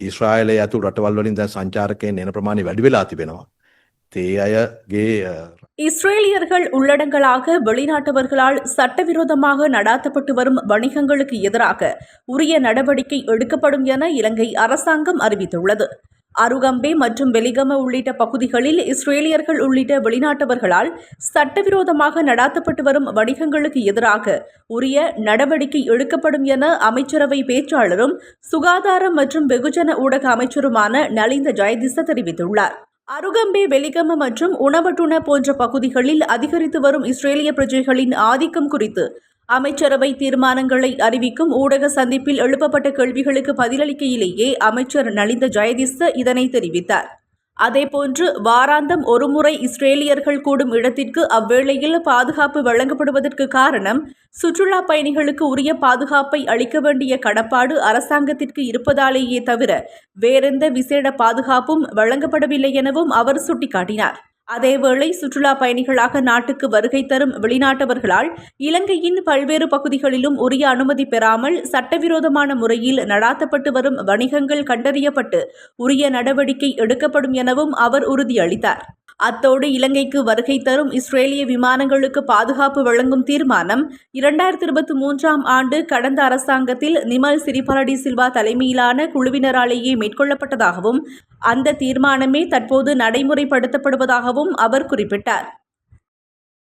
ඊශ්‍රායලය ඇතු රටවල් වලින් දැන් සංචාරකයන් එන ප්‍රමාණය වැඩි වෙලා තිබෙනවා. තේ අයගේ අ, இஸ்ரேலியர்கள் உள்ளடங்கலாக வெளிநாட்டவர்களால் சட்டவிரோதமாக நடாத்தப்பட்டு வரும் வணிகங்களுக்கு எதிராக உரிய நடவடிக்கை எடுக்கப்படும் என இலங்கை அரசாங்கம் அறிவித்துள்ளது அருகம்பே மற்றும் வெலிகம உள்ளிட்ட பகுதிகளில் இஸ்ரேலியர்கள் உள்ளிட்ட வெளிநாட்டவர்களால் சட்டவிரோதமாக நடாத்தப்பட்டு வரும் வணிகங்களுக்கு எதிராக உரிய நடவடிக்கை எடுக்கப்படும் என அமைச்சரவை பேச்சாளரும் சுகாதாரம் மற்றும் வெகுஜன ஊடக அமைச்சருமான நலிந்த ஜெயதிச தெரிவித்துள்ளார். அருகம்பே வெலிகம மற்றும் உணவட்டுண போன்ற பகுதிகளில் அதிகரித்து வரும் இஸ்ரேலிய பிரஜைகளின் ஆதிக்கம் குறித்து அமைச்சரவை தீர்மானங்களை அறிவிக்கும் ஊடக சந்திப்பில் எழுப்பப்பட்ட கேள்விகளுக்கு பதிலளிக்கையிலேயே அமைச்சர் நலிந்த ஜெயதிஸ்த இதனை தெரிவித்தார். அதேபோன்று வாராந்தம் ஒருமுறை இஸ்ரேலியர்கள் கூடும் இடத்திற்கு அவ்வேளையில் பாதுகாப்பு வழங்கப்படுவதற்கு காரணம் சுற்றுலா பயணிகளுக்கு உரிய பாதுகாப்பை அளிக்க வேண்டிய கடப்பாடு அரசாங்கத்திற்கு இருப்பதாலேயே தவிர வேறெந்த விசேட பாதுகாப்பும் வழங்கப்படவில்லை எனவும் அவர் சுட்டிக்காட்டினார். அதேவேளை சுற்றுலா பயணிகளாக நாட்டுக்கு வருகை தரும் வெளிநாட்டவர்களால் இலங்கையின் பல்வேறு பகுதிகளிலும் உரிய அனுமதி பெறாமல் சட்டவிரோதமான முறையில் நடாத்தப்பட்டு வரும் வணிகங்கள் கண்டறியப்பட்டு உரிய நடவடிக்கை எடுக்கப்படும் எனவும் அவர் உறுதியளித்தார். அத்தோடு இலங்கைக்கு வருகை தரும் இஸ்ரேலிய விமானங்களுக்கு பாதுகாப்பு வழங்கும் தீர்மானம் இரண்டாயிரத்தி இருபத்தி மூன்றாம் ஆண்டு கடந்த அரசாங்கத்தில் நிமல் சிறிபாலடி சில்வா தலைமையிலான குழுவினராலேயே மேற்கொள்ளப்பட்டதாகவும் அந்த தீர்மானமே தற்போது நடைமுறைப்படுத்தப்படுவதாகவும் அவர் குறிப்பிட்டார்.